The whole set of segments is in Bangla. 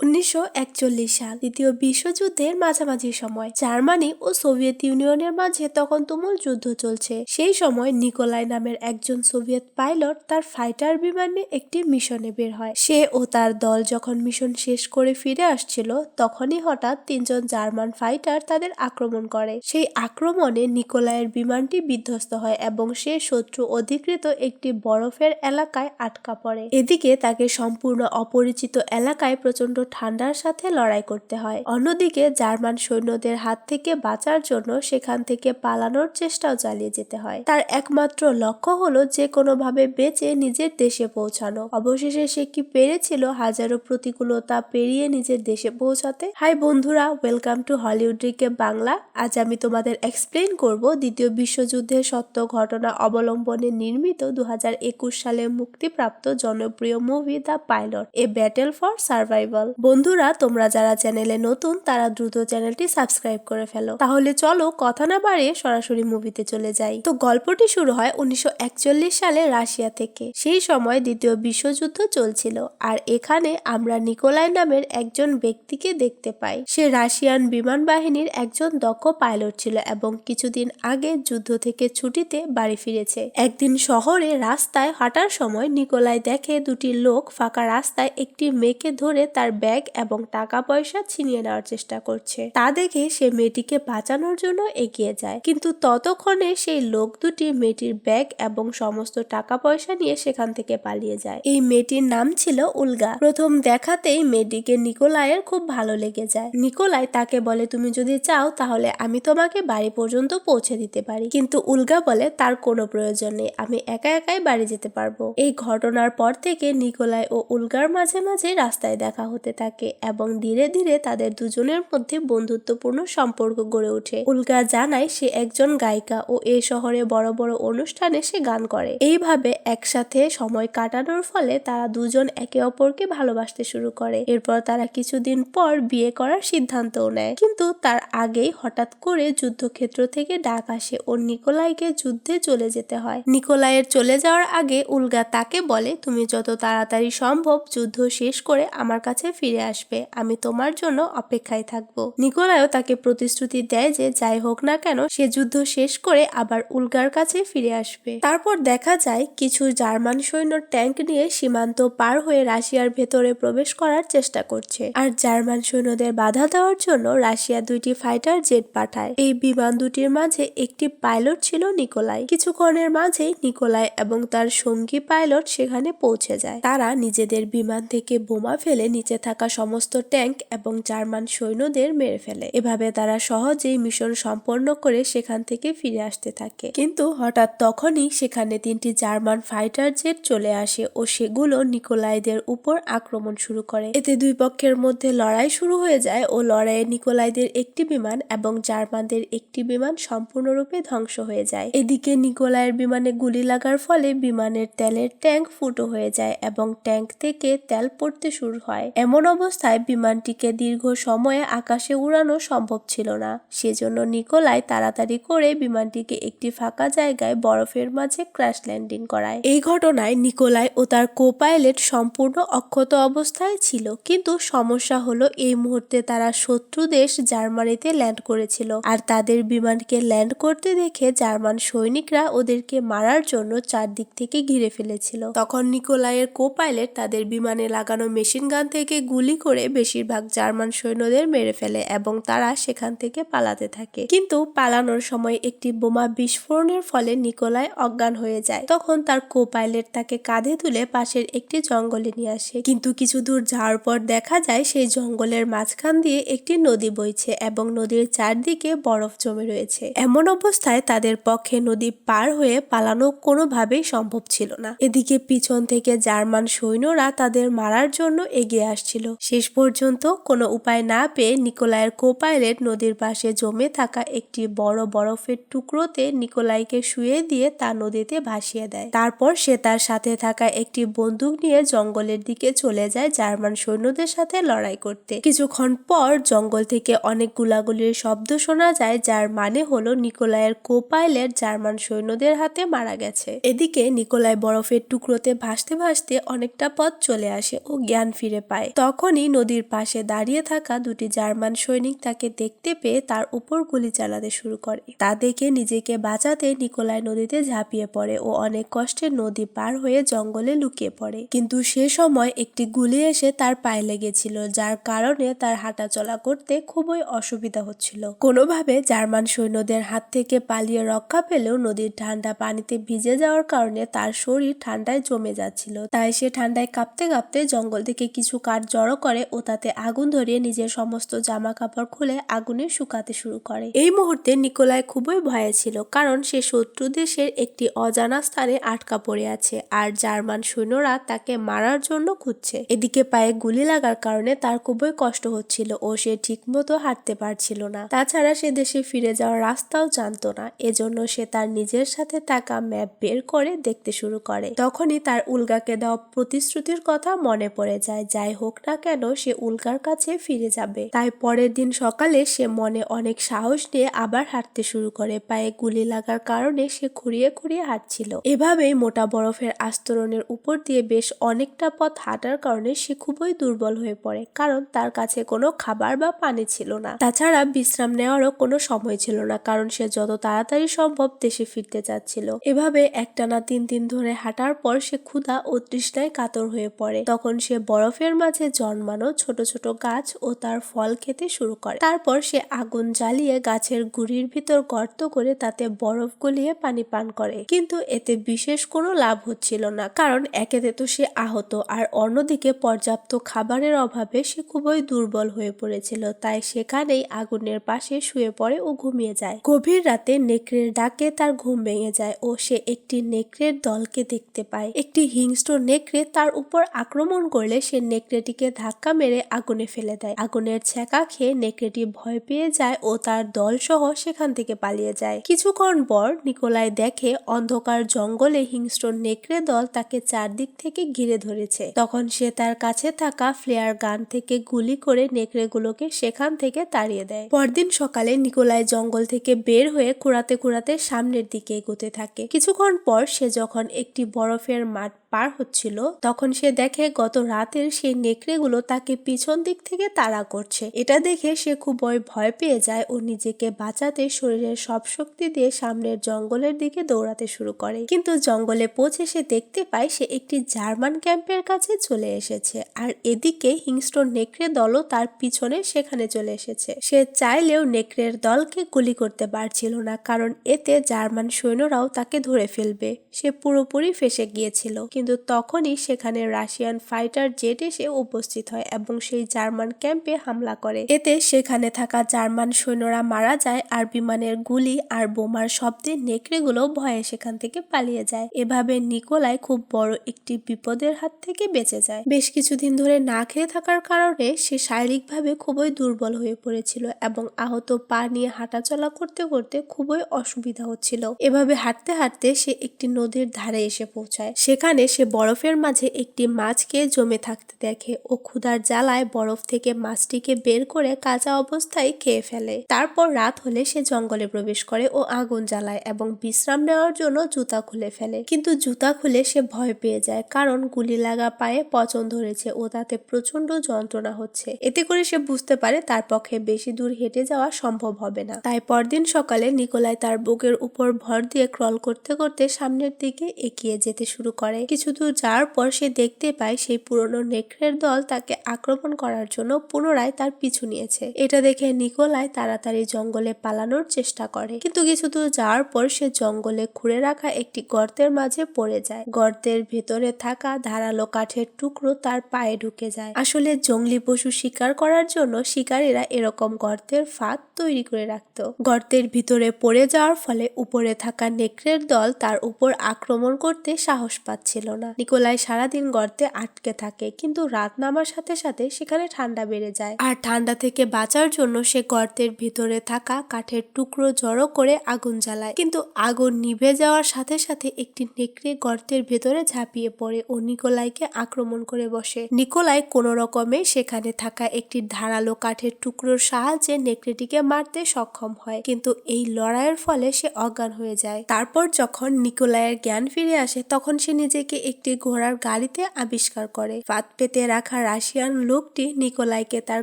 উনিশশো একচল্লিশ সাল, দ্বিতীয় বিশ্বযুদ্ধের মাঝামাঝি সময়। জার্মানি ও সোভিয়েত ইউনিয়নের মাঝে তখন তুমুল যুদ্ধ চলছে। সেই সময় নিকোলাই নামের একজন সোভিয়েত পাইলট তার ফাইটার বিমানে একটি মিশনে বের হয়। সে ও তার দল যখন মিশন শেষ করে ফিরে আসছিল, তখনই হঠাৎ তিনজন জার্মান ফাইটার তাদের আক্রমণ করে। সেই আক্রমণে নিকোলাইয়ের বিমানটি বিধ্বস্ত হয় এবং সে শত্রু অধিকৃত একটি বরফের এলাকায় আটকা পড়ে। এদিকে তাকে সম্পূর্ণ অপরিচিত এলাকায় প্রচণ্ড ঠান্ডার সাথে লড়াই করতে হয়। অন্যদিকে জার্মান সৈন্যদের হাত থেকে বাঁচার জন্য সেখান থেকে পালানোর চেষ্টাও চালিয়ে যেতে হয়। তার একমাত্র লক্ষ্য হলো যে কোনোভাবে বেঁচে নিজের দেশে পৌঁছানো। অবশেষে সে কি পেরেছিল হাজারো প্রতিকূলতা পেরিয়ে নিজের দেশে পৌঁছাতে? হাই বন্ধুরা welcome to Hollywood recap Bangla. আজ আমি তোমাদের এক্সপ্লেন করব দ্বিতীয় বিশ্বযুদ্ধের সত্য ঘটনা অবলম্বনে নির্মিত দু হাজার একুশ সালে মুক্তিপ্রাপ্ত জনপ্রিয় movie the pilot a battle for survival বন্ধুরা, তোমরা যারা চ্যানেলে নতুন, তারা দ্রুত চ্যানেলটি সাবস্ক্রাইব করে ফেলো। তাহলে চলো, কথা না বাড়িয়ে সরাসরি মুভিতে চলে যাই। তো গল্পটি শুরু হয় উনিশশো একচল্লিশ সালে রাশিয়া থেকে। সেই সময় দ্বিতীয় বিশ্বযুদ্ধ চলছিল আর এখানে আমরা নিকোলাই নামের একজন ব্যক্তিকে দেখতে পাই। সে রাশিয়ান বিমান বাহিনীর একজন দক্ষ পাইলট ছিল এবং কিছুদিন আগে যুদ্ধ থেকে ছুটিতে বাড়ি ফিরেছে। একদিন শহরে রাস্তায় হাঁটার সময় নিকোলাই দেখে দুটি লোক ফাঁকা রাস্তায় একটি মেয়েকে ধরে তার ব্যাগ এবং টাকা পয়সা ছিনিয়ে নেওয়ার চেষ্টা করছে। তা দেখে সে মেয়েটিকে বাঁচানোর জন্য এগিয়ে যায়। কিন্তু ততক্ষণে সেই লোক দুটি মেয়েটির ব্যাগ এবং সমস্ত টাকা পয়সা নিয়ে সেখান থেকে পালিয়ে যায়। এই মেয়েটির নাম ছিল উলগা। প্রথম দেখাতেই মেয়েটিকে নিকোলাইয়ের খুব ভালো লেগে যায়। নিকোলাই তাকে বলে, তুমি যদি চাও তাহলে আমি তোমাকে বাড়ি পর্যন্ত পৌঁছে দিতে পারি। কিন্তু উলগা বলে, তার কোনো প্রয়োজন নেই, আমি একা একাই বাড়ি যেতে পারব। এই ঘটনার পর থেকে নিকোলাই ও উলগার মাঝে মাঝে রাস্তায় দেখা হতে থাকে এবং ধীরে ধীরে তাদের দুজনের মধ্যে বন্ধুত্বপূর্ণ সম্পর্ক গড়ে ওঠে। উলগা জানায় সে একজন গায়িকা ও এ শহরে বড় বড় অনুষ্ঠানে সে গান করে। এইভাবে একসাথে সময় কাটানোর ফলে তারা দুজন একে অপরকে ভালোবাসতে শুরু করে। এরপর তারা কিছুদিন পর বিয়ে করার সিদ্ধান্তও নেয়। কিন্তু তার আগেই হঠাৎ করে যুদ্ধক্ষেত্র থেকে ডাক আসে ও নিকোলাইকে যুদ্ধে চলে যেতে হয়। নিকোলাইয়ের চলে যাওয়ার আগে উলগা তাকে বলে, তুমি যত তাড়াতাড়ি সম্ভব যুদ্ধ শেষ করে আমার কাছে ফিরে আসবে। আমি তোমার জন্য অপেক্ষায় থাকব। নিকোলাইও তাকে প্রতিশ্রুতি দেয় যে যাই হোক না কেন, সে যুদ্ধ শেষ করে আবার উলগার কাছে ফিরে আসবে। তারপর দেখা যায় কিছু জার্মান সৈন্য ট্যাঙ্ক নিয়ে সীমান্ত পার হয়ে রাশিয়ার ভেতরে প্রবেশ করার চেষ্টা করছে। আর জার্মান সৈন্যদের বাধা দেওয়ার জন্য রাশিয়া দুইটি ফাইটার জেট পাঠায়। এই বিমান দুটির মাঝে একটি পাইলট ছিল নিকোলাই কিছুক্ষণের মাঝেই নিকোলাই এবং তার সঙ্গী পাইলট সেখানে পৌঁছে যায়। তারা নিজেদের বিমান থেকে বোমা ফেলে নিচে থাকা সমস্ত ট্যাঙ্ক এবং জার্মান সৈন্যদের মেরে ফেলে। এভাবে তারা সহজেই মিশন সম্পন্ন করে সেখান থেকে ফিরে আসতে থাকে। কিন্তু হঠাৎ তখনই সেখানে তিনটি জার্মান ফাইটার জেট চলে আসে ও সেগুলো নিকোলাইদের উপর আক্রমণ শুরু করে। এতে দুই পক্ষের মধ্যে লড়াই শুরু হয়ে যায় ও লড়াইয়ে নিকোলাইদের একটি বিমান এবং জার্মানদের একটি বিমান সম্পূর্ণরূপে ধ্বংস হয়ে যায়। এদিকে নিকোলাইয়ের বিমানে গুলি লাগার ফলে বিমানের তেলের ট্যাঙ্ক ফুটো হয়ে যায় এবং ট্যাঙ্ক থেকে তেল পড়তে শুরু হয়। এমন অবস্থায় বিমানটিকে দীর্ঘ সময়ে আকাশে উড়ানো সম্ভব ছিল না। সেজন্য নিকোলাই তাড়াতাড়ি করে বিমানটিকে একটি ফাঁকা জায়গায় বরফের মাঝে ক্র্যাশ ল্যান্ডিং করায়। এই ঘটনায় নিকোলাই ও তার কো পাইলট সম্পূর্ণ অক্ষত অবস্থায় ছিল। কিন্তু সমস্যা হলো, এই মুহূর্তে তারা শত্রু দেশ জার্মানিতে ল্যান্ড করেছিল আর তাদের বিমানকে ল্যান্ড করতে দেখে জার্মান সৈনিকরা ওদেরকে মারার জন্য চারদিক থেকে ঘিরে ফেলেছিল। তখন নিকোলাইয়ের কো পাইলট তাদের বিমানে লাগানো মেশিন গান থেকে গুলি করে বেশিরভাগ জার্মান সৈন্যদের মেরে ফেলে এবং তারা সেখান থেকে পালাতে থাকে। কিন্তু পালানোর সময় একটি বোমা বিস্ফোরণের ফলে নিকোলাই অজ্ঞান হয়ে যায়। তখন তার কো পাইলট তাকে কাঁধে তুলে পাশের একটি জঙ্গলে নিয়ে আসে। কিন্তু কিছু দূর যাওয়ার পর দেখা যায় সেই জঙ্গলের মাঝখান দিয়ে একটি নদী বইছে এবং নদীর চারদিকে বরফ জমে রয়েছে। এমন অবস্থায় তাদের পক্ষে নদী পার হয়ে পালানো কোনোভাবেই সম্ভব ছিল না। এদিকে পিছন থেকে জার্মান সৈন্যরা তাদের মারার জন্য এগিয়ে আসছিল। শেষ পর্যন্ত কোনো উপায় না পেয়ে নিকোলাইয়ের কো পাইলট নদীর পাশে জমে থাকা একটি বড় বরফের টুকরোতে নিকোলাইকে শুয়ে দিয়ে তা নদীতে ভাসিয়ে দেয়। তারপর সে তার সাথে থাকা একটি বন্দুক নিয়ে জঙ্গলের দিকে চলে যায় জার্মান সৈন্যদের সাথে লড়াই করতে। কিছুক্ষণ পর জঙ্গল থেকে অনেক গুলাগুলির শব্দ শোনা যায়, যার মানে হলো নিকোলাইয়ের কোপাইলেট জার্মান সৈন্যদের হাতে মারা গেছে। এদিকে নিকোলাই বরফের টুকরোতে ভাসতে ভাসতে অনেকটা পথ চলে আসে ও জ্ঞান ফিরে পায়। তখনই নদীর পাশে দাঁড়িয়ে থাকা দুটি জার্মান সৈনিক তাকে দেখতে পেয়ে তার উপর গুলি চালাতে শুরু করে। তা দেখে নিজেকে বাঁচাতে নিকোলাই নদীতে ঝাঁপিয়ে পড়ে ও অনেক কষ্টে নদী পার হয়ে জঙ্গলে লুকিয়ে পড়ে। কিন্তু সে সময় একটি গুলি এসে তার পায়ে লেগেছিল, যার কারণে তার হাঁটা চলা করতে খুবই অসুবিধা হচ্ছিল। কোনোভাবে জার্মান সৈন্যদের হাত থেকে পালিয়ে রক্ষা পেলেও নদীর ঠান্ডা পানিতে ভিজে যাওয়ার কারণে তার শরীর ঠান্ডায় জমে যাচ্ছিল। তাই সে ঠান্ডায় কাঁপতে কাঁপতে জঙ্গল থেকে কিছু কাঠ জড়ো করে ও তাতে আগুন ধরিয়ে নিজের সমস্ত জামা কাপড় খুলে আগুনে শুকাতে শুরু করে। এই মুহূর্তে নিকোলাই খুবই ভয়ে ছিল, কারণ সে শত্রু দেশের একটি অজানা স্থানে আটকা পড়ে আছে আর জার্মান সৈন্যরা তাকে মারার জন্য খুঁজছে। এদিকে পায়ে গুলি লাগার কারণে তার খুবই কষ্ট হচ্ছিল ও সে ঠিকমতো হাঁটতে পারছিল না। তাছাড়া সে দেশে ফিরে যাওয়ার রাস্তাও জানতো না, এজন্য সে তার নিজের সাথে থাকা ম্যাপ বের করে দেখতে শুরু করে। তখনই তার উল্গাকে দেওয়া প্রতিশ্রুতির কথা মনে পড়ে যায়। যাই হোক না কেন সে উল্কার কাছে ফিরে যাবে। তাই পরের দিন সকালে সে মনে অনেক সাহস নিয়ে আবার হাঁটতে শুরু করে। পায়ে গুলি লাগার কারণে সে খুঁড়িয়ে খুঁড়িয়ে হাঁটছিল। এভাবেই মোটা বরফের আস্তরণের উপর দিয়ে বেশ অনেকটা পথ হাঁটার কারণে সে খুবই দুর্বল হয়ে পড়ে, কারণ তার কাছে কোনো খাবার বা পানি ছিল না। তাছাড়া বিশ্রাম নেওয়ারও কোনো সময় ছিল না, কারণ সে যত তাড়াতাড়ি সম্ভব দেশে ফিরতে চাচ্ছিল। এভাবে একটানা তিন দিন ধরে হাঁটার পর সে ক্ষুধা ও তৃষ্ণায় কাতর হয়ে পড়ে। তখন সে বরফের মাঝে জন্মানো ছোট ছোট গাছ ও তার ফল খেতে শুরু করে। তারপর সে আগুন জ্বালিয়ে গাছের গুড়ির ভিতর গর্ত করে তাতে বরফ গলিয়ে পানি পান করে। কিন্তু এতে বিশেষ কোনো লাভ হচ্ছিল না, কারণ একেতে তো সে আহত আর অন্যদিকে পর্যাপ্ত খাবারের অভাবে সে খুবই দুর্বল হয়ে পড়েছিল, তাই সেখানেই আগুনের পাশে শুয়ে পড়ে ও ঘুমিয়ে যায়। গভীর রাতে নেকড়ের ডাকে তার ঘুম ভেঙে যায় ও সে একটি নেকড়ের দলকে দেখতে পায়। একটি হিংস্র নেকড়ে তার উপর আক্রমণ করলে সে নেকড়েটিকে ধাক্কা মেরে আগুনে ফেলে দেয়। আগুনের ছ্যাঁকা খেয়ে নেকড়েটি ভয় পেয়ে যায় ও তার দল সহ সেখান থেকে পালিয়ে যায়। কিছুক্ষণ পর নিকোলাই দেখে অন্ধকার জঙ্গলে হিংস্র নেকড়ে দল তাকে চারদিক থেকে ঘিরে ধরেছে। তখন সে তার কাছে থাকা ফ্লেয়ার গান থেকে গুলি করে নেকড়েগুলোকে সেখান থেকে তাড়িয়ে দেয়। পরদিন সকালে নিকোলাই জঙ্গল থেকে বের হয়ে কুড়াতে কুড়াতে সামনের দিকে এগোতে থাকে। কিছুক্ষণ পর সে যখন একটি বরফের মাঠ পার হচ্ছিল, তখন সে দেখে গত রাতের সেই নেকড়েগুলো তাকে পিছন দিক থেকে তাড়া করছে। এটা দেখে সে খুবই ভয় পেয়ে যায় ও নিজেকে বাঁচাতে শরীরের সব শক্তি দিয়ে সামনের জঙ্গলের দিকে দৌড়াতে শুরু করে। কিন্তু জঙ্গলে পৌঁছে সে দেখতে পায় সে একটি জার্মান ক্যাম্পের কাছে চলে এসেছে আর এদিকে হিংস্র নেকড়ে দলও তার পিছনে সেখানে চলে এসেছে। সে চাইলেও নেকড়ের দলকে গুলি করতে পারছিল না, কারণ এতে জার্মান সৈন্যরাও তাকে ধরে ফেলবে। সে পুরোপুরি ফেসে গিয়েছিল। কিন্তু তখনই সেখানে রাশিয়ান ফাইটার জেট এসে উপস্থিত হয় এবং সেই জার্মান ক্যাম্পে হামলা করে। এতে সেখানে থাকা জার্মান সৈন্যরা মারা যায় আর বিমানের গুলি আর বোমার শব্দে নেকড়েগুলো ভয়ে সেখান থেকে পালিয়ে যায়। এভাবে নিকোলাই খুব বড় একটি বিপদের হাত থেকে বেঁচে যায়। বেশ কিছুদিন ধরে না খেয়ে থাকার কারণে সে শারীরিকভাবে খুবই দুর্বল হয়ে পড়েছিল এবং আহত পা নিয়ে হাঁটাচলা করতে করতে খুবই অসুবিধা হচ্ছিল। এভাবে হাঁটতে হাঁটতে সে একটি নদীর ধারে এসে পৌঁছায়। সেখানে সে বরফের মাঝে একটি মাছকে জমে থাকতে দেখে ও ক্ষুধার জ্বালায় বরফ থেকে মাছটিকে বের করে কাঁচা অবস্থায় খেয়ে ফেলে। তারপর রাত হলে সে জঙ্গলে প্রবেশ করে ও আগুন জ্বালায় এবং বিশ্রাম নেওয়ার জন্য জুতা খুলে ফেলে। কিন্তু জুতা খুলে সে ভয় পেয়ে যায় কারণ গুলি লাগা পায়ে পচন ধরেছে ও তাতে প্রচণ্ড যন্ত্রণা হচ্ছে। এতে করে সে বুঝতে পারে তার পক্ষে বেশি দূর হেঁটে যাওয়া সম্ভব হবে না। তাই পরদিন সকালে নিকোলাই তার বুকের উপর ভর দিয়ে ক্রল করতে করতে সামনের দিকে এগিয়ে যেতে শুরু করে। কিছু দূর যাওয়ার পর সে দেখতে পায় সেই পুরনো নেকড়ের দল তাকে আক্রমণ করার জন্য পুনরায় তার পিছু নিয়েছে। এটা দেখে নিকোলাই তাড়াতাড়ি জঙ্গলে পালানোর চেষ্টা করে। কিন্তু কিছু দূর যাওয়ার পর সে জঙ্গলে খুঁড়ে রাখা একটি গর্তের মাঝে পড়ে যায়। গর্তের ভেতরে থাকা ধারালো কাঠের টুকরো তার পায়ে ঢুকে যায়। আসলে জঙ্গলি পশু শিকার করার জন্য শিকারীরা এরকম গর্তের ফাঁদ তৈরি করে রাখত। গর্তের ভিতরে পড়ে যাওয়ার ফলে উপরে থাকা নেকড়ের দল তার উপর আক্রমণ করতে সাহস পাচ্ছিল না। নিকোলাই সারাদিন গর্তে আটকে থাকে, কিন্তু রাত নামার সাথে সাথে সেখানে ঠান্ডা বেড়ে যায়। আর ঠান্ডা থেকে বাঁচার জন্য সে গর্তের ভিতরে থাকা কাঠের টুকরো জড়ো করে আগুন জ্বালায়। কিন্তু আগুন নিভে যাওয়ার সাথে সাথে একটি নেকড়ে গর্তের ভেতরে ঝাঁপিয়ে পড়ে ও নিকোলাইকে আক্রমণ করে বসে। নিকোলাই কোনো রকমে সেখানে থাকা একটি ধারালো কাঠের টুকরোর সাহায্যে নেকড়েটিকে মারতে সক্ষম হয়, কিন্তু এই লড়াইয়ের ফলে সে অজ্ঞান হয়ে যায়। তারপর যখন নিকোলাইয়ের জ্ঞান ফিরে আসে, তখন সে নিজেকে একটি ঘোড়ার গাড়িতে আবিষ্কার করে। ফাঁদ পেতে রাখা রাশিয়ান লোকটি নিকোলাইকে তার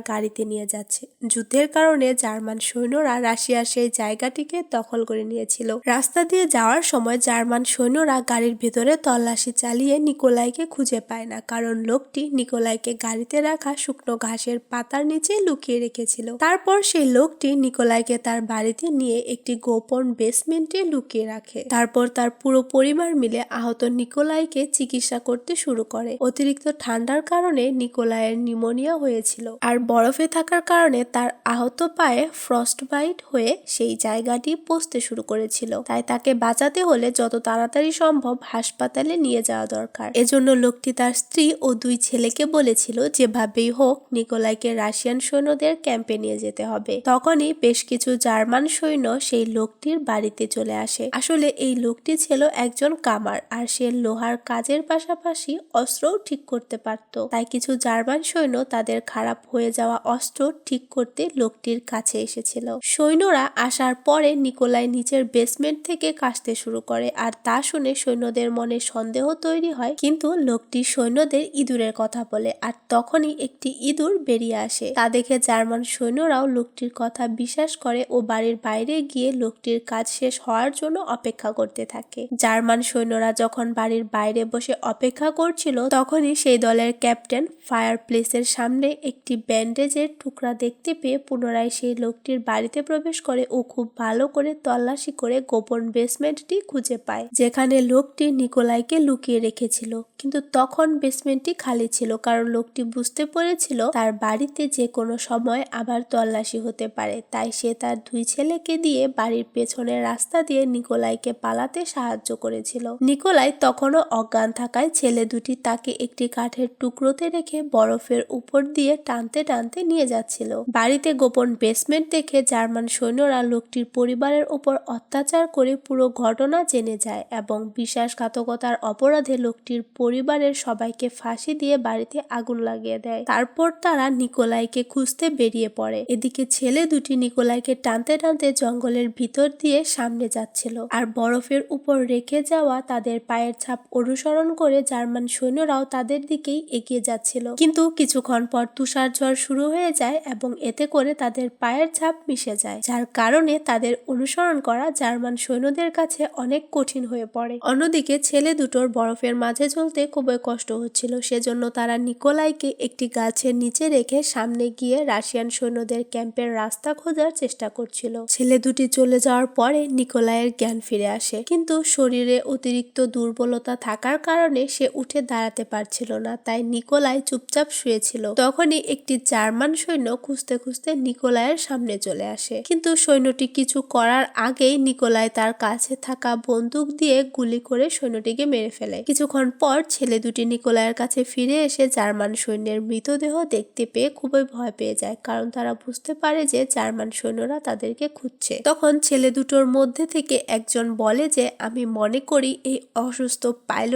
গাড়িতে নিয়ে যাচ্ছে। যুদ্ধের কারণে জার্মান সৈন্যরা রাশিয়ার সেই জায়গাটিকে দখল করে নিয়েছিল। রাস্তা দিয়ে যাওয়ার সময় জার্মান সৈন্যরা গাড়ির ভেতরে তল্লাশি চালিয়ে নিকোলাইকে খুঁজে পায় না, কারণ লোকটি নিকোলাইকে গাড়িতে রাখা শুকনো ঘাসের পাতার নিচে লুকিয়ে রেখেছিল। তারপর সেই লোকটি নিকোলাইকে তার বাড়িতে নিয়ে একটি গোপন বেসমেন্টে লুকিয়ে রাখে। তারপর তার পুরো পরিবার মিলে আহত নিকোলাইকে চিকিৎসা করতে শুরু করে। অতিরিক্ত ঠান্ডার কারণে নিকোলাইয়ের নিউমোনিয়া হয়েছিল। আর বরফে থাকার কারণে তার আহত পায়ে ফ্রস্ট বাইট হয়ে সেই জায়গাটি পচতে শুরু করেছিল। তাই তাকে বাঁচাতে হলে যত তাড়াতাড়ি সম্ভব হাসপাতালে নিয়ে যাওয়া দরকার। এজন্য লোকটি তার স্ত্রী ও দুই ছেলেকে বলেছিল, যেভাবেই হোক নিকোলাইকে রাশিয়ান সৈন্যদের ক্যাম্পে নিয়ে যেতে হবে। তখনই বেশ কিছু জার্মান সৈন্য সেই লোকটির বাড়িতে চলে আসে। আসলে এই লোকটি ছিল একজন কামার, আর সে লোহার কাজের পাশাপাশি অস্ত্রও ঠিক করতে পারত। তাই কিছু জার্মান সৈন্য তাদের খারাপ হয়ে যাওয়া অস্ত্র ঠিক করতে লোকটির কাছে এসেছিল। সৈন্যরা আসার পরে নিকোলাই নিচের বেসমেন্ট থেকে কাশতে শুরু করে আর তা শুনে সৈন্যদের মনে সন্দেহ তৈরি হয়, কিন্তু লোকটি সৈন্যদের ইঁদুরের কথা বলে আর তখনই একটি ইঁদুর বেরিয়ে আসে। তা দেখে জার্মান সৈন্যরাও লোকটির কথা বিশ্বাস করে ও বাড়ির বাইরে গিয়ে লোকটির কাজ শেষ হওয়ার জন্য অপেক্ষা করতে থাকে। জার্মান সৈন্যরা যখন বাড়ির বাইরে বসে অপেক্ষা করছিল, তখনই সেই দলের ক্যাপ্টেন ফায়ার প্লেসের সামনে একটি ব্যান্ডেজের টুকরা দেখতে পেয়ে পুনরায় সেই লোকটির বাড়িতে প্রবেশ করে ও খুব ভালো করে তল্লাশি করে গোপন বেসমেন্টটি খুঁজে পায়, যেখানে লোকটি নিকোলাইকে লুকিয়ে রেখেছিল। কিন্তু তখন বেসমেন্টটি খালি ছিল, কারণ লোকটি বুঝতে পেরেছিল তার বাড়িতে যে কোনো সময় আবার তল্লাশি হতে পারে। তাই সে তার দুই ছেলেকে দিয়ে বাড়ির পেছনের রাস্তা দিয়ে নিকোলাইকে পালাতে সাহায্য করেছিল। নিকোলাই তখনও অজ্ঞান থাকায় ছেলে দুটি তাকে একটি কাঠের টুকরোতে রেখে বরফের উপর দিয়ে টানতে টানতে নিয়ে যাচ্ছিল। বাড়িতে গোপন বেসমেন্ট দেখে জার্মান সৈন্যরা লোকটির পরিবারের উপর অত্যাচার করে পুরো ঘটনা জেনে যায় এবং বিশ্বাসঘাতকতার অপরাধে লোকটির পরিবারের সবাইকে ফাঁসি দিয়ে বাড়িতে আগুন লাগিয়ে দেয়। তারপর তারা নিকোলাইকে খুঁজতে বেরিয়ে পড়ে। এদিকে ছেলে দুটি নিকোলাইকে টানতে টানতে জঙ্গলের ভিতর দিয়ে সামনে যাচ্ছিল। আর বরফের উপর রেখে যাওয়া তাদের পায়ের ছাপ অনুসরণ করে জার্মান সৈন্যরাও তাদের দিকেই এগিয়ে যাচ্ছিল। কিন্তু কিছুক্ষণ পর তুষার ঝড় শুরু হয়ে যায় এবং এতে করে তাদের পায়ের ছাপ মিশে যায়, যার কারণে তাদের অনুসরণ করা জার্মান সৈন্যদের কাছে অনেক কঠিন হয়ে পড়ে। অন্যদিকে ছেলে দুটোর বরফের মাঝে চলতে খুবই কষ্ট হচ্ছিল, সেজন্য তারা নিকোলাইকে একটি গাছের নিচে রেখে সামনে গিয়ে রাশিয়ান সৈন্যদের ক্যাম্পের রাস্তা খোঁজার চেষ্টা করছিল। ছেলে দুটি চলে যাওয়ার পরে নিকোলাইয়ের জ্ঞান ফিরে আসে, কিন্তু শরীরে অতিরিক্ত দুর্বলতা থাকার কারণে সে উঠে দাঁড়াতে পারছিল না, তাই নিকোলাই চুপচাপ শুয়েছিল। তখনই একটি জার্মান সৈন্য খুঁজতে খুঁজতে নিকোলাইয়ের সামনে চলে আসে। কিন্তু সৈন্যটি কিছু করার আগেই নিকোলাই তার কাছে থাকা বন্দুক দিয়ে গুলি করে সৈন্যটিকে মেরে ফেলে। কিছুক্ষণ পর ছেলে দুটি নিকোলাইয়ের কাছে ফিরে এসে জার্মান সৈন্যের মৃতদেহ দেখতে পেয়ে খুবই ভয় পেয়ে যায়, কারণ তারা বুঝতে পারে যে জার্মান সৈন্যরা তাদেরকে খুঁজছে। তখন ছেলে দুটোর মধ্যে থেকে একজন বলে যে, আমি মনে করি এই অসুস্থ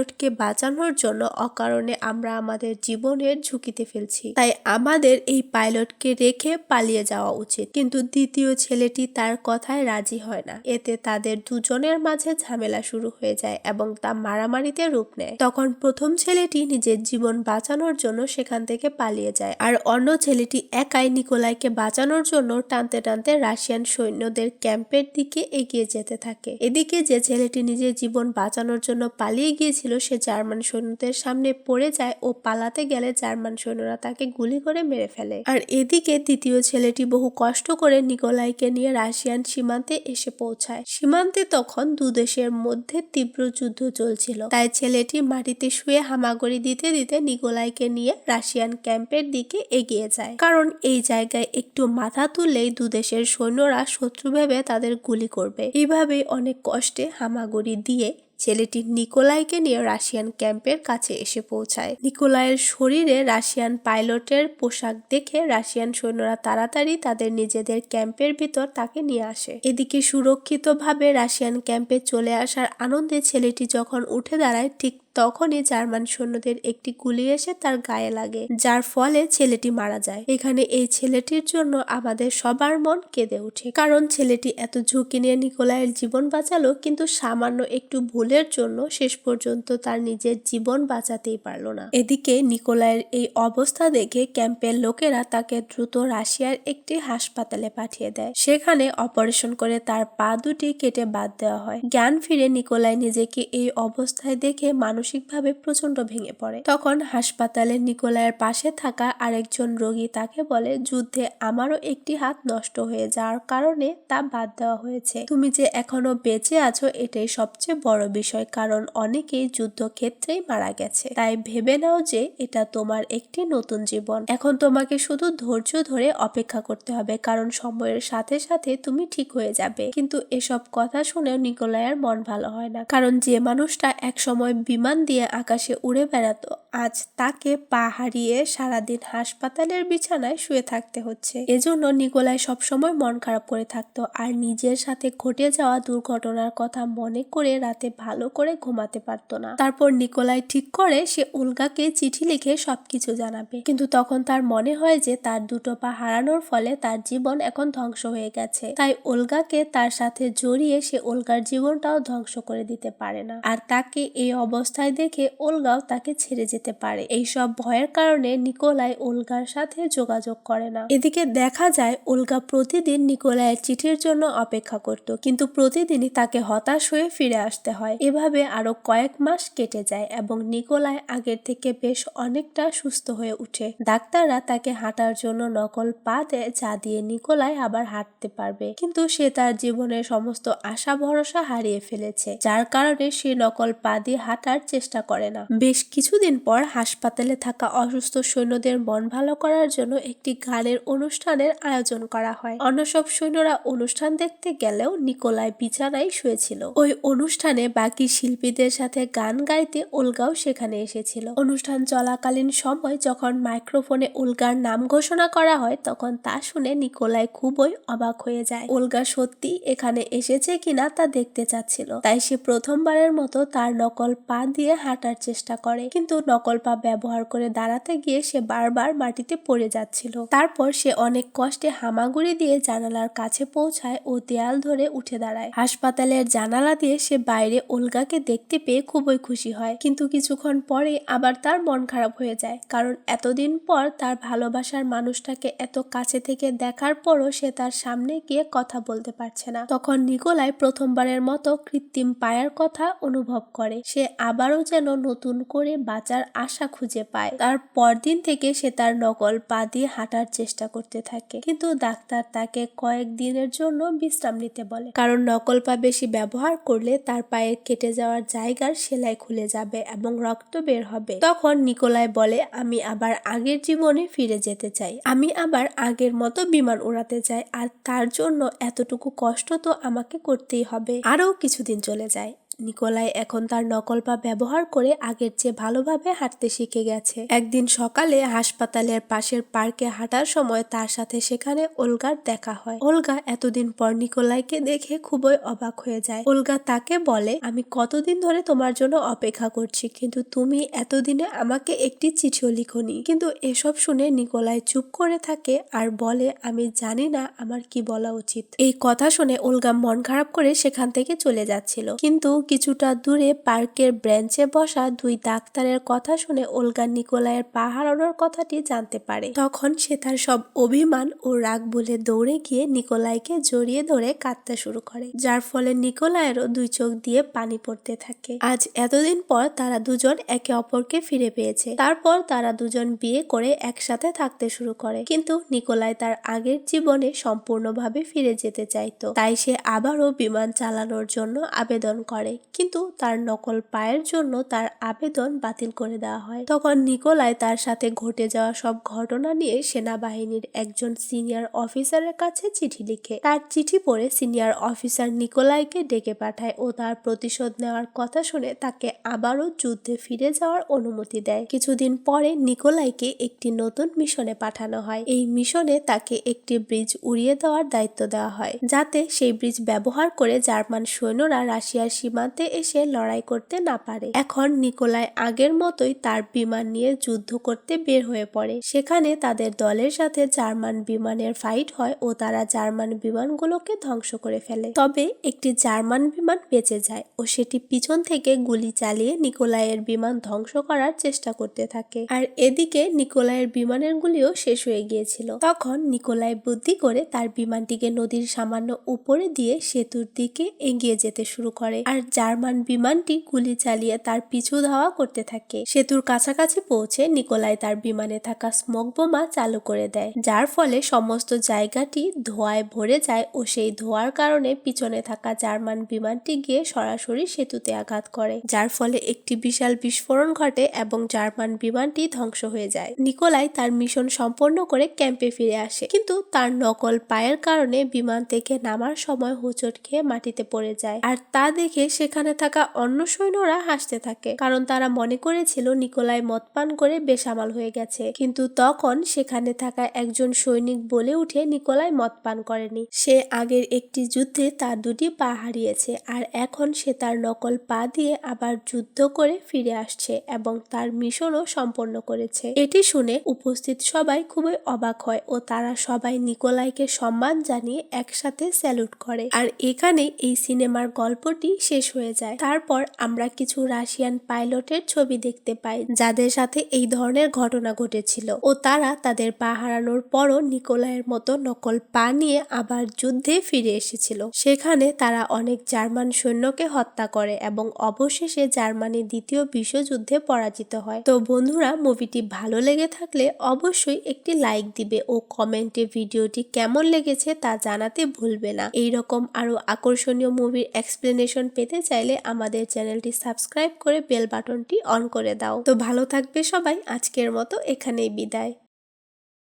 পাইলটকে বাঁচানোর জন্য অকারণে আমরা আমাদের জীবনের ঝুঁকিতে ফেলছি। তাই আমাদের এই পাইলটকে রেখে পালিয়ে যাওয়া উচিত। কিন্তু দ্বিতীয় ছেলেটি তার কথায় রাজি হয় না। এতে তাদের দুজনের মাঝে ঝামেলা শুরু হয়ে যায় এবং তা মারামারিতে রূপ নেয়। তখন প্রথম ছেলেটি নিজের জীবন বাঁচানোর জন্য সেখান থেকে পালিয়ে যায়। আর অন্য ছেলেটি একাই নিকোলাইকে বাঁচানোর জন্য টানতে টানতে রাশিয়ান সৈন্যদের ক্যাম্পের দিকে এগিয়ে যেতে থাকে। এদিকে যে ছেলেটি নিজের জীবন বাঁচানোর জন্য পালিয়ে গিয়েছিল সে জার্মান সৈন্যদের সামনে পড়ে যায় ও পালাতে গেলে জার্মান সৈন্যরা তাকে গুলি করে মেরে ফেলে। আর এদিকে দ্বিতীয় ছেলেটি বহু কষ্ট করে নিকোলাইকে নিয়ে রাশিয়ান সীমান্তে এসে পৌঁছায়। সীমান্তে তখন দু দেশের মধ্যে তীব্র যুদ্ধ চলছিল। তাই ছেলেটি মাটিতে শুয়ে হামাগুড়ি দিতে দিতে নিকোলাইকে নিয়ে রাশিয়ান ক্যাম্পের দিকে এগিয়ে যায়। কারণ এই জায়গায় একটু মাথা তুললেই দু দেশের সৈন্যরা শত্রু ভেবে তাদের গুলি করবে। এইভাবেই অনেক কষ্টে হামাগুড়ি দিয়ে ছেলেটি নিকোলাইকে নিয়ে রাশিয়ান ক্যাম্পের কাছে এসে পৌঁছায়। নিকোলাইয়ের শরীরে রাশিয়ান পাইলটের পোশাক দেখে রাশিয়ান সৈন্যরা তাড়াতাড়ি তাদের নিজেদের ক্যাম্পের ভিতর তাকে নিয়ে আসে। এদিকে সুরক্ষিতভাবে রাশিয়ান ক্যাম্পে চলে আসার আনন্দে ছেলেটি যখন উঠে দাঁড়ায়, ঠিক তখনই জার্মান সৈন্যদের একটি গুলি এসে তার গায়ে লাগে, যার ফলে ছেলেটি মারা যায়। এখানে এই ছেলেটির জন্য আমাদের সবার মন কেঁদে ওঠে, কারণ ছেলেটি এত ঝুঁকি নিয়ে নিকোলাইয়ের জীবন বাঁচালো, কিন্তু সামান্য একটু ভুলের জন্য শেষ পর্যন্ত তার নিজের জীবন বাঁচাতেই পারল না। এদিকে নিকোলাইয়ের এই অবস্থা দেখে ক্যাম্পের লোকেরা তাকে দ্রুত রাশিয়ার একটি হাসপাতালে পাঠিয়ে দেয়। সেখানে অপারেশন করে তার পা দুটি কেটে বাদ দেওয়া হয়। জ্ঞান ফিরে নিকোলাই নিজেকে এই অবস্থায় দেখে মানসিকভাবে প্রচণ্ড ভেঙে পড়ে। তখন হাসপাতালে নিকোলাইয়ের পাশে থাকা আরেকজন রোগী তাকে বলে, যুদ্ধে আমারও একটি হাত নষ্ট হয়ে যাওয়ার কারণে তা বাদ দেওয়া হয়েছে। তুমি যে এখনও বেঁচে আছো, এটাই সবচেয়ে বড় বিষয়, কারণ অনেকেই যুদ্ধক্ষেত্রেই মারা গেছে। তাই ভেবে নাও যে এটা তোমার একটি নতুন জীবন। এখন তোমাকে শুধু ধৈর্য ধরে অপেক্ষা করতে হবে, কারণ সময়ের সাথে সাথে তুমি ঠিক হয়ে যাবে। কিন্তু এসব কথা শুনেও নিকোলাইয়ের মন ভালো হয় না, কারণ যে মানুষটা এক সময় বিমান দিয়ে আকাশে উড়ে বেড়াতো। আজ তাকে পা হারিয়ে সারাদিন হাসপাতালের বিছানায় শুয়ে থাকতে হচ্ছে। এজন্য নিকোলাই সবসময় মন খারাপ করে থাকতো আর নিজের সাথে ঘটে যাওয়া দুর্ঘটনার কথা মনে করে রাতে ভালো করে ঘুমাতে পারতো না। তারপর নিকোলাই ঠিক করে সে উল্গাকে চিঠি লিখে সবকিছু জানাবে। কিন্তু তখন তার মনে হয় যে তার দুটো পা হারানোর ফলে তার জীবন এখন ধ্বংস হয়ে গেছে। তাই ওলগাকে তার সাথে জড়িয়ে সে ওলগার জীবনটাও ধ্বংস করে দিতে পারে না। আর তাকে এই অবস্থায় দেখে ওলগাও তাকে ছেড়ে যেতে পারে। এইসব ভয়ের কারণে নিকোলাই ওলগার সাথে যোগাযোগ করে না। এদিকে দেখা যায় ওলগা প্রতিদিন নিকোলাইয়ের চিঠির জন্য অপেক্ষা করত, কিন্তু প্রতিদিনই তাকে হতাশ হয়ে ফিরে আসতে হয়। এভাবে আরও কয়েক মাস কেটে যায় এবং নিকোলাই আগের থেকে বেশ অনেকটা সুস্থ হয়ে উঠে। ডাক্তাররা তাকে হাঁটার জন্য নকল পা দেয়, যা দিয়ে নিকোলাই আবার হাঁটতে পারবে। কিন্তু সে তার জীবনের সমস্ত আশা ভরসা হারিয়ে ফেলেছে, যার কারণে সে নকল পা দিয়ে হাঁটার চেষ্টা করে না। বেশ কিছুদিন পর হাসপাতালে থাকা অসুস্থ সৈন্যদের মন ভালো করার জন্য একটি গানের অনুষ্ঠানের আয়োজন করা হয়। অন্য সব সৈন্যরা অনুষ্ঠান দেখতে গেলেও নিকোলাই বিছানায় শুয়েছিল। ওই অনুষ্ঠানে বাকি শিল্পীদের সাথে গান গাইতে উলগাও সেখানে এসেছিল। অনুষ্ঠান চলাকালীন সময় যখন মাইক্রোফোনে উলগার নাম ঘোষণা করা হয়, তখন তা শুনে নিকোলাই খুবই অবাক হয়ে যায়। উলগা সত্যি এখানে এসেছে কিনা তা দেখতে চাচ্ছিল। তাই সে প্রথমবারের মতো তার নকল পা দিয়ে হাঁটার চেষ্টা করে। কিন্তু নকল পা ব্যবহার করে দাঁড়াতে গিয়ে সে বারবার মাটিতে পড়ে যাচ্ছিল। তারপর সে অনেক কষ্টে হামাগুড়ি দিয়ে জানালার কাছে পৌঁছায় ও দেয়াল ধরে উঠে দাঁড়ায়। হাসপাতালের জানালা দিয়ে সে বাইরে ওলগাকে দেখতে পেয়ে খুবই খুশি হয়। কিন্তু কিছুক্ষণ পরে আবার তার মন খারাপ হয়ে যায়। কারণ এতদিন পর তার ভালোবাসার মানুষটাকে এত কাছে থেকে দেখার পরও সে তার সামনে গিয়ে কথা বলতে পারছে না। তখন নিকোলাই প্রথমবারের মতো কৃত্রিম পায়ের কথা অনুভব করে। সে আবারও যেন নতুন করে বাঁচার আশা খুঁজে পায়। তার পরদিন থেকে সে তার নকল পা দিয়ে হাঁটার চেষ্টা করতে থাকে। কিন্তু ডাক্তার তাকে কয়েক দিনের জন্য বিশ্রাম নিতে বলে। কারণ নকল পা বেশি ব্যবহার করলে তার পায়ের কেটে যাওয়ার জায়গার সেলাই খুলে যাবে এবং রক্ত বের হবে। তখন নিকোলাই বলে, আমি আবার আগের জীবনে ফিরে যেতে চাই। আমি আবার আগের মতো বিমান উড়াতে চাই। আর তার জন্য এতটুকু কষ্ট তো আমাকে করতেই হবে। আরও কিছুদিন চলে যায়। নিকোলাই এখন তার নকল পা ব্যবহার করে আগের চেয়ে ভালোভাবে হাঁটতে শিখে গেছে। একদিন সকালে হাসপাতালের পাশের পার্কে হাঁটার সময় তার সাথে সেখানে ওলগার দেখা হয়। ওলগা এতদিন পর নিকোলাইকে দেখে খুবই অবাক হয়ে যায়। ওলগা তাকে বলে, আমি কতদিন ধরে তোমার জন্য অপেক্ষা করছি, কিন্তু তুমি এতদিনে আমাকে একটি চিঠিও লিখনি। কিন্তু এসব শুনে নিকোলাই চুপ করে থাকে আর বলে, আমি জানি না আমার কি বলা উচিত। এই কথা শুনে ওলগা মন খারাপ করে সেখান থেকে চলে যাচ্ছিল। কিন্তু কিছুটা দূরে পার্কের ব্রেঞ্চে বসা দুই ডাক্তারের কথা শুনে ওলগা নিকোলাইয়ের পা হারানোর কথাটি জানতে পারে। তখন সে তার সব অভিমান ও রাগ বলে দৌড়ে গিয়ে নিকোলাইকে জড়িয়ে ধরে কাঁদতে শুরু করে, যার ফলে নিকোলাইয়েরও দুই চোখ দিয়ে পানি পড়তে থাকে। আজ এতদিন পর তারা দুজন একে অপরকে ফিরে পেয়েছে। তারপর তারা দুজন বিয়ে করে একসাথে থাকতে শুরু করে। কিন্তু নিকোলাই তার আগের জীবনে সম্পূর্ণভাবে ফিরে যেতে চাইতো। তাই সে আবারও বিমান চালানোর জন্য আবেদন করে। কিন্তু তার নকল পায়ের জন্য তার আবেদন বাতিল করে করে দেওয়া হয়। তখন নিকোলাই তার সাথে ঘটে যাওয়া সব ঘটনা নিয়ে সেনাবাহিনীর একজন সিনিয়র অফিসারের কাছে চিঠি লিখে। তার চিঠি পড়ে সিনিয়র অফিসার নিকোলাইকে ডেকে পাঠায় ও তার প্রতিশোধ নেওয়ার কথা শুনে তাকে আবারও যুদ্ধে ফিরে যাওয়ার অনুমতি দেয়। কিছুদিন পরে নিকোলাইকে একটি নতুন মিশনে পাঠানো হয়। এই মিশনে তাকে একটি ব্রিজ উড়িয়ে দেওয়ার দায়িত্ব দেওয়া হয়, যাতে সেই ব্রিজ ব্যবহার করে জার্মান সৈন্যরা রাশিয়ার সীমান্তে এসে লড়াই করতে না পারে। এখন নিকোলাই আগের মতোই তার বিমান নিয়ে যুদ্ধ করতে বের হয়ে পড়ে, সেখানে তাদের দলের সাথে জার্মান বিমানের ফাইট হয় ও তারা জার্মান বিমানগুলোকে ধ্বংস করে ফেলে। তবে একটি জার্মান বিমান বেঁচে যায় ও সেটি পিছন থেকে গুলি চালিয়ে নিকোলাইয়ের বিমান ধ্বংস করার চেষ্টা করতে থাকে। আর এদিকে নিকোলাইয়ের বিমানের গুলিও শেষ হয়ে গিয়েছিল। তখন নিকোলাই বুদ্ধি করে তার বিমানটিকে নদীর সামান্য উপরে দিয়ে সেতুর দিকে এগিয়ে যেতে শুরু করে। আর জার্মান বিমানটি গুলি চালিয়ে তার পিছু ধাওয়া করতে থাকে। সেতুর কাছাকাছি পৌঁছে নিকোলাই তার বিমানে থাকা স্মোক বোমা চালু করে দেয়, যার ফলে সমস্ত জায়গাটি ধোঁয়ায় ভরে যায় ও সেই ধোঁয়ার কারণে পিছনে থাকা জার্মান বিমানটি গিয়ে সরাসরি সেতুতে আঘাত করে, যার ফলে একটি বিশাল বিস্ফোরণ ঘটে এবং জার্মান বিমানটি ধ্বংস হয়ে যায়। নিকোলাই তার মিশন সম্পন্ন করে ক্যাম্পে ফিরে আসে, কিন্তু তার নকল পায়ের কারণে বিমান থেকে নামার সময় হোঁচট খেয়ে মাটিতে পড়ে যায়। আর তা দেখে সেখানে থাকা অন্য সৈন্যরা হাসতে থাকে, কারণ তারা মনে করেছিল নিকোলাই মদ পান করে বেসামাল হয়ে গেছে। কিন্তু তখন সেখানে থাকা একজন সৈনিক বলে উঠে নিকোলাই মদ পান করেনি। সে আগের একটি যুদ্ধে তার দুটি পা হারিয়েছে আর এখন সে তার নকল পা দিয়ে আবার যুদ্ধ করে ফিরে আসছে এবং তার মিশনও সম্পন্ন করেছে। এটি শুনে উপস্থিত সবাই খুবই অবাক হয় ও তারা সবাই নিকোলাইকে সম্মান জানিয়ে একসাথে স্যালুট করে। আর এখানে এই সিনেমার গল্পটি শেষ হয়ে যায়। তারপর আমরা কিছু রাশিয়ান পাইলটের ছবি দেখতে পাই যাদের সাথে এই ধরনের ঘটনা ঘটেছিল। ও তারা তাদের পা হারানোর পরও নিকোলাইয়ের মতো নকল পা নিয়ে আবার যুদ্ধে ফিরে এসেছিল। সেখানে তারা অনেক জার্মান সৈন্যকে হত্যা করে এবং অবশেষে জার্মানি দ্বিতীয় বিশ্বযুদ্ধে পরাজিত হয়। তো বন্ধুরা, মুভিটি ভালো লেগে থাকলে অবশ্যই একটি লাইক দিবে ও কমেন্টে ভিডিওটি কেমন লেগেছে তা জানাতে ভুলবে না। এইরকম আরও আকর্ষণীয় মুভির এক্সপ্লেনেশন পেতে চাইলে আমাদের চ্যানেলটি সাবস্ক্রাইব করে বেল বাটনটি অন করে দাও। তো ভালো থাকবে সবাই। আজকের মতো এখানেই বিদায়।